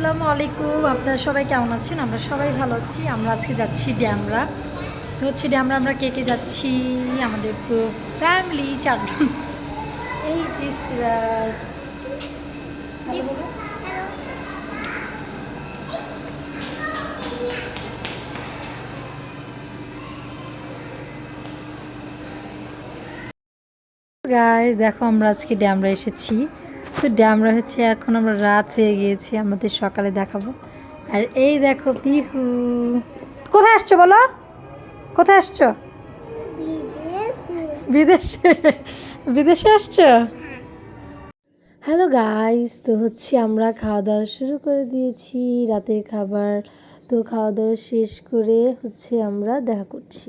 আসসালামু আলাইকুম। আপনারা সবাই কেমন আছেন? আমরা সবাই ভালো আছি। আমরা আজকে যাচ্ছি ড্যামরা। তো হচ্ছে ড্যামরা আমরা কে কে যাচ্ছি? আমাদের পুরো ফ্যামিলি চারজন। এই যে গাইস দেখো আমরা আজকে ড্যামরা এসেছি। তো ড্যামরা হচ্ছে এখন আমরা রাত হয়ে গিয়েছি, আমাদের সকালে দেখাবো। আর এই দেখো পিহু। কোথায় আসছো বলো? কোথায় আসছো? বিদেশে। বিদেশে আসছো? হ্যালো গাইস তো হচ্ছে আমরা খাওয়া দাওয়া শুরু করে দিয়েছি, রাতের খাবার। তো খাওয়া দাওয়া শেষ করে হচ্ছে আমরা দেখা করছি।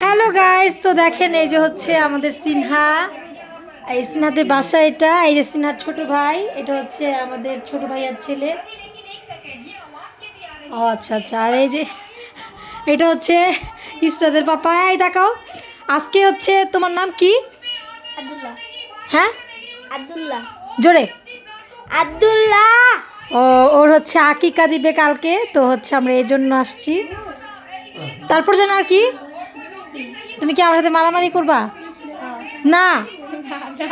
হ্যালো গাইস তো দেখেন এই যে হচ্ছে আমাদের সিনহা। এই বাসা এটা এই যে সিনহার ছোট ভাই এটা হচ্ছে আমাদের ছোট ভাইয়ার ছেলে। ও আচ্ছা আচ্ছা আর এই যে এটা হচ্ছে ইস্টাদের পাপা। এই দেখাও আজকে হচ্ছে তোমার নাম কি? আব্দুল্লাহ। হ্যাঁ? আব্দুল্লাহ। জোরে। আব্দুল্লাহ। ও ওর হচ্ছে আকিকা দিবে কালকে তো হচ্ছে আমরা এই জন্য আসছি। তারপর যেন আর কি? তুমি কি আমার সাথে মারামারি করবা? না?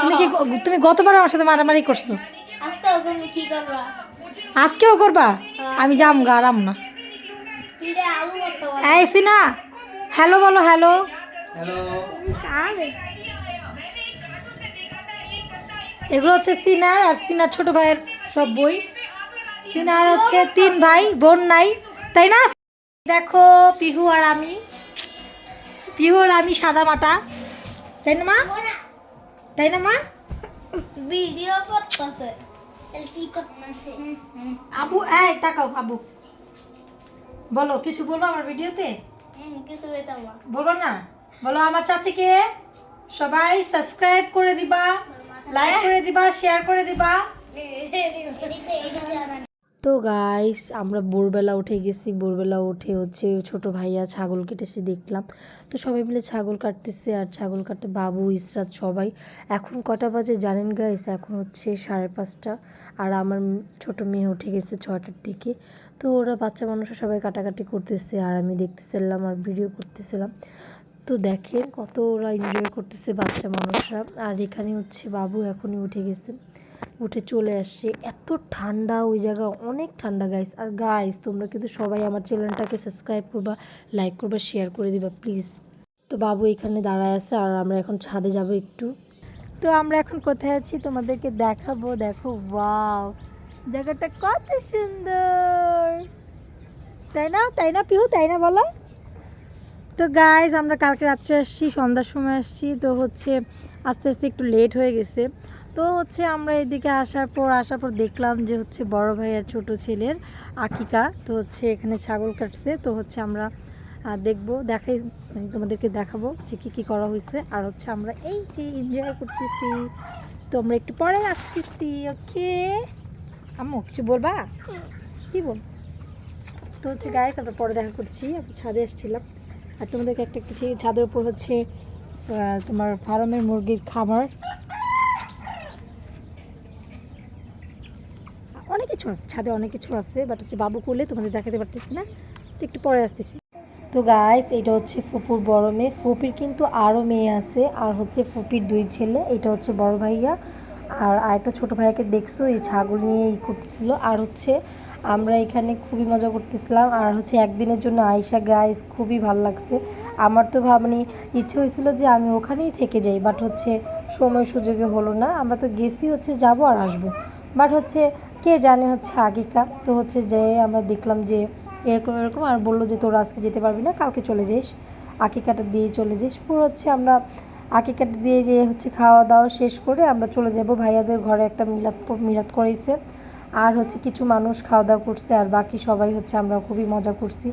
তুমি কি তুমি গতবার আমার সাথে মারামারি করছ? আজকেও করবা আমি যাম গা আরাম না। এই সিনা হ্যালো বলো হ্যালো। এগুলো হচ্ছে সিনার আর সিনার ছোট ভাইয়ের সব বই। সিনার হচ্ছে তিন ভাই বোন নাই। তাই না? দেখো পিহু আর আমি। পিহু আর আমি সাদা মাটা। তাই না মা? তাই না মা? ভিডিও করতেছে। তাহলে কি করতেছে? আবু এই তাকাও আবু। বলো কিছু বলব আমার ভিডিওতে? কিছু বলো না। বলো আমার চাচিকে সবাই সাবস্ক্রাইব করে দিবা লাইক করে দিবা শেয়ার করে দিবা। তো গাইস আমরা ভোরবেলা উঠে গেছি। ভোরবেলা উঠে হচ্ছে ছোট ভাইয়া ছাগল কেটেছে দেখলাম। তো সবাই মিলে ছাগল কাটতেছে আর ছাগল কাটতে বাবু, ইসরাত সবাই। এখন কটা বাজে জানেন গাইস এখন হচ্ছে সাড়ে পাঁচটা। আর আমার ছোট মেয়ে উঠে গেছে ছটার দিকে। তো ওরা বাচ্চা মানুষরা সবাই কাটাকাটি করতেছে আর আমি দেখতেছিলাম আর ভিডিও করতেছিলাম। তো দেখেন কত ওরা এনজয় করতেছে বাচ্চা মানুষরা। আর এখানে হচ্ছে বাবু এখনই উঠে গেছে। উঠে চলে আসছে। এত ঠান্ডা ওই জায়গা, অনেক ঠান্ডা গাইস আর গাইস তোমরা কিন্তু সবাই আমার চ্যানেলটাকে সাবস্ক্রাইব করবা লাইক করবা শেয়ার করে দিবা প্লিজ তো বাবু এখানে দাঁড়ায় আছে আর আমরা এখন ছাদে যাব একটু। তো আমরা এখন কোথায় আছি তোমাদেরকে দেখাবো? দেখো ওয়াও জায়গাটা কত সুন্দর! তাই না? তাই না পিহু? তাই না বলো? তো গাইজ আমরা কালকে রাত্রে আসছি, সন্ধ্যার সময় আসছি। তো হচ্ছে আস্তে আস্তে একটু লেট হয়ে গেছে। তো হচ্ছে আমরা এদিকে আসার পর আসার পর দেখলাম যে হচ্ছে বড় ভাইয়ের ছোট ছেলের আকিকা তো হচ্ছে এখানে ছাগল কাটছে। তো হচ্ছে আমরা দেখব, দেখাই মানে তোমাদেরকে দেখাবো যে কী কী করা হয়েছে। আর হচ্ছে আমরা এই যে এনজয় করতেছি। তো আমরা একটু পরে আসতেছি ওকে আম্মু, কিছু বলবা? কি বল? তো হচ্ছে গাইস আমরা পরে দেখা করছি। আমি ছাদে এসেছিলাম আর তোমাদেরকে একটা কিছু, ছাদের উপর হচ্ছে তোমার ফার্মের মুরগির খাবার অনেক কিছু আছে, ছাদে অনেক কিছু আছে বাট হচ্ছে বাবু করলে তোমাদের দেখাতে পারতেছি না। তো একটু পরে আসতেছি। তো গাইস এটা হচ্ছে ফুপুর বড় মেয়ে। ফুপির কিন্তু আরও মেয়ে আছে, আর হচ্ছে ফুপির দুই ছেলে, এটা হচ্ছে বড় ভাইয়া। আর আরেকটা ছোট ভাইয়াকে দেখছ, এই ছাগল নিয়ে ই করতেছিল। আর হচ্ছে আমরা এখানে খুবই মজা করতেছিলাম। আর হচ্ছে একদিনের জন্য আয়সা গাইস খুবই ভালো লাগছে। আমার তো ভাবনি ইচ্ছে হয়েছিল যে আমি ওখানেই থেকে যাই বাট হচ্ছে সময় সুযোগে হলো না। আমরা তো গেছি হচ্ছে যাব আর আসব। বাট হচ্ছে কে জানে হচ্ছে আগিকা তো হচ্ছে যে আমরা দেখলাম যে এরকম এরকম আর বলল যে তোরা আজকে যেতে পারবি না, কালকে চলে যাইস আকিকাটা দিয়ে চলে যাইস পুরো হচ্ছে আমরা আকিকাটা দিয়ে যে হচ্ছে খাওয়া দাওয়া শেষ করে আমরা চলে যাব ভাইয়াদের ঘরে একটা মিলাদ মিলাদ করাইছে। আর হচ্ছে কিছু মানুষ খাওয়া দাওয়া করছে আর বাকি সবাই হচ্ছে আমরা খুবই মজা করছি।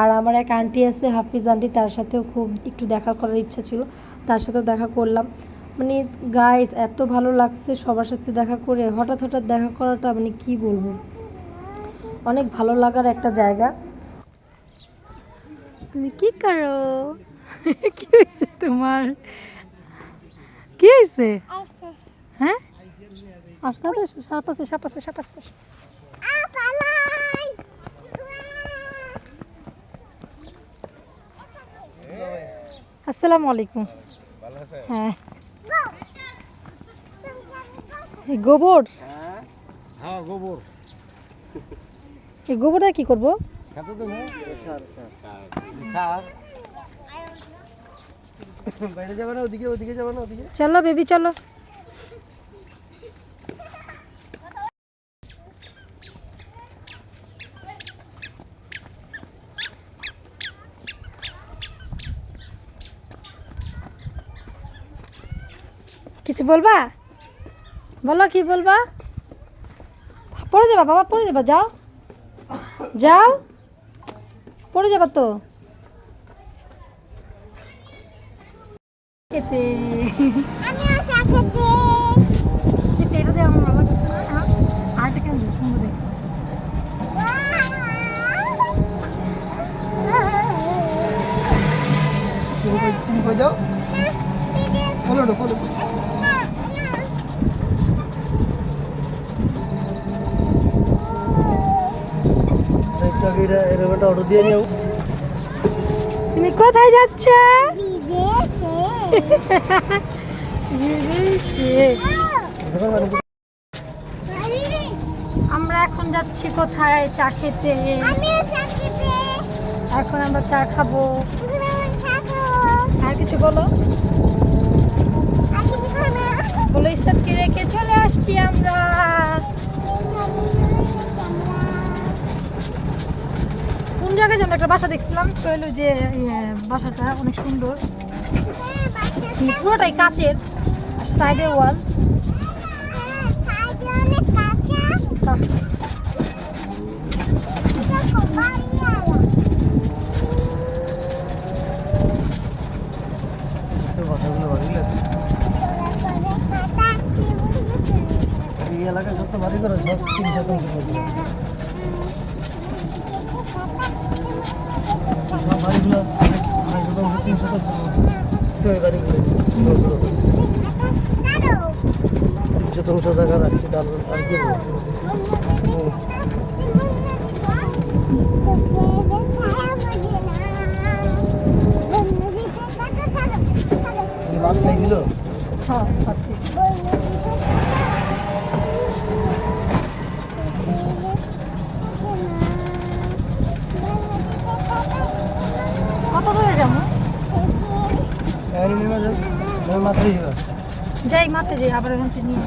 আর আমার এক আন্টি আছে, হাফিজ আন্টি তার সাথেও খুব একটু দেখা করার ইচ্ছা ছিল। তার সাথেও দেখা করলাম। মানে গাইস এত ভালো লাগছে সবার সাথে দেখা করে। হঠাৎ হঠাৎ দেখা করাটা মানে কি বলব? অনেক ভালো লাগার একটা জায়গা। তুমি কি করো? কি হয়েছে তোমার? কি হয়েছে? হ্যাঁ? আসতে সাপ আছে সাপ আছে সাপ আছে। আসসালামু আলাইকুম। হ্যাঁ। গোবর? হ্যাঁ গোবর। এই গোবরটা কি করব? কত দেবো? সার। বাইরে যাবে না ওদিকে ওদিকে যাবে না ওদিকে। চলো বেবি চলো। কিছু বলবা? বলো কি বলবা? পড়ে যাবা বাবা পড়ে যাবা যাও। যাও। পড়ে যাবা তো। খেতে। এটা দিয়ে আমার বাবা সুন্দর দেখতে তুমি কই যাও? ফলো ফলো তুমি কোথায় যাচ্ছ? আমরা এখন যাচ্ছি কোথায়? চা খেতে। এখন আমরা চা খাব। আর কিছু বলো। বলো ইস্তাদকে রেখে চলে আসছি আমরা। কোন জায়গায় যেন একটা বাসা দেখছিলাম তো হলো যে ইয়ে, বাসাটা অনেক সুন্দর। পুরোটাই কাচের আর সাইডের ওয়াল এলাকায় যত বাড়ি করে সব তিন শতাংশ সব আড়াই শতাংশ তিন শতাংশ সেই তিন শতাংশ টাকা রাখছি ডাল আর কি। ভাত খাইছিল? হ্যাঁ ভাবছিস। কত দূরে যাব এখানে নেমে যাও নেমে মাত্রই যাবে যাই মাতে যাই আবার ওখান থেকে নিয়ে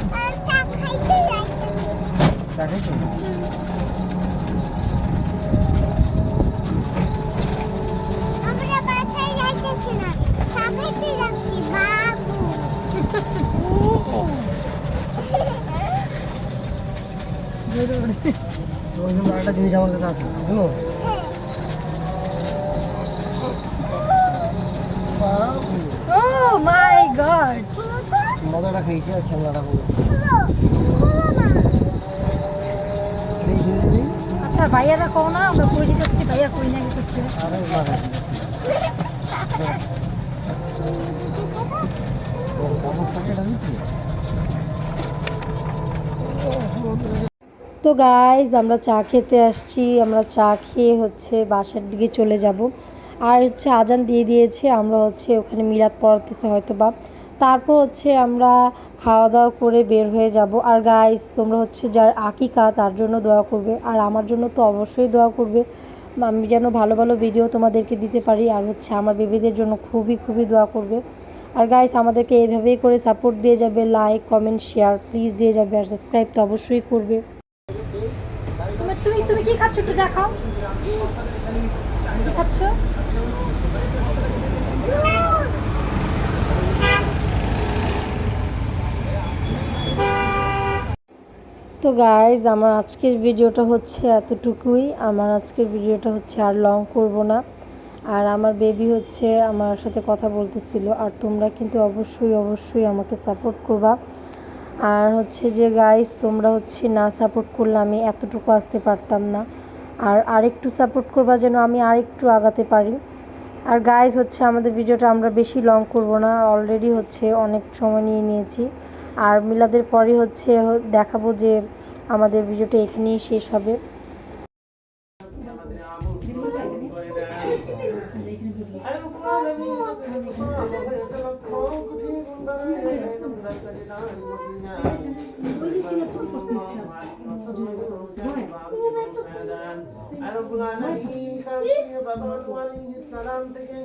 একটা জিনিস আমার কাছে আছে বুঝলো? আচ্ছা ভাইয়ারা কও না আমরা কই দিতেছি ভাইয়া কই না গেতেছে আরে তো গাইজ আমরা চা খেতে আসছি আমরা চা খেয়ে হচ্ছে বাসার দিকে চলে যাব। আর হচ্ছে আজান দিয়ে দিয়েছে আমরা হচ্ছে ওখানে মিলাদ পড়াতেছে হয়তো বা তারপর হচ্ছে আমরা খাওয়া দাওয়া করে বের হয়ে যাব। আর গাইস তোমরা হচ্ছে যার আকিকা, তার জন্য দোয়া করবে। আর আমার জন্য তো অবশ্যই দোয়া করবে। আমি যেন ভালো ভালো ভিডিও তোমাদেরকে দিতে পারি। আর হচ্ছে আমার বেবিদের জন্য খুবই খুবই দোয়া করবে। আর গাইস আমাদেরকে এইভাবেই করে সাপোর্ট দিয়ে যাবে। লাইক কমেন্ট শেয়ার প্লিজ দিয়ে যাবে। আর সাবস্ক্রাইব তো অবশ্যই করবে। দেখাও। খাচ্ছ? তো গাইজ আমার আজকের ভিডিওটা হচ্ছে এতটুকুই। আমার আজকের ভিডিওটা হচ্ছে আর লং করব না। আর আমার বেবি হচ্ছে আমার সাথে কথা বলতেছিল। আর তোমরা কিন্তু অবশ্যই অবশ্যই আমাকে সাপোর্ট করবা। আর হচ্ছে যে গাইজ তোমরা হচ্ছে না সাপোর্ট করলে আমি এতটুকু আসতে পারতাম না। আর আরেকটু সাপোর্ট করবা যেন আমি আরেকটু আগাতে পারি। আর গাইজ হচ্ছে আমাদের ভিডিওটা আমরা বেশি লং করব না। অলরেডি হচ্ছে অনেক সময় নিয়ে নিয়েছি। আর মিলাদের পরে হচ্ছে দেখাবো যে আমাদের ভিডিওটা এখানেই শেষ হবে থেকে